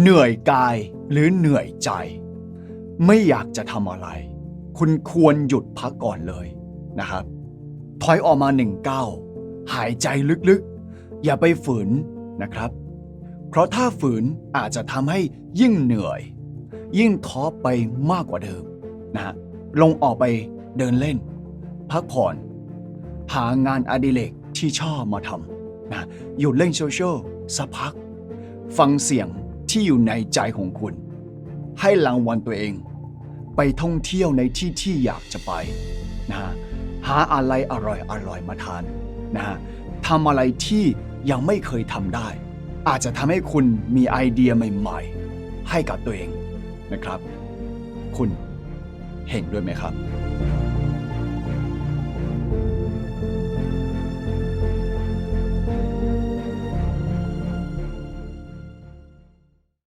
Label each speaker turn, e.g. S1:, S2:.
S1: เหนื่อยกายหรือเหนื่อยใจ ไม่อยากจะทำอะไร คุณควรหยุดพักก่อนเลยนะครับถอยออกมาหนึ่งก้าวหายใจลึกๆ อย่าไปฝืนนะครับ เพราะถ้าฝืนอาจจะทำให้ยิ่งเหนื่อย ยิ่งท้อไปมากกว่าเดิมนะฮะลงออกไปเดินเล่น พักผ่อน หางานอดิเรกที่ชอบมาทำนะหยุดเล่นโซเชียลสักพัก ฟังเสียง ที่อยู่ในใจของคุณ ให้รางวัลตัวเอง ไปท่องเที่ยวในที่ที่อยากจะไปนะฮะหาอะไรอร่อยอร่อยมาทานนะฮะทำอะไรที่ยังไม่เคยทำได้ อาจจะทำให้คุณมีไอเดียใหม่ ๆ ให้กับตัวเองนะครับ คุณเห็นด้วยไหมครับ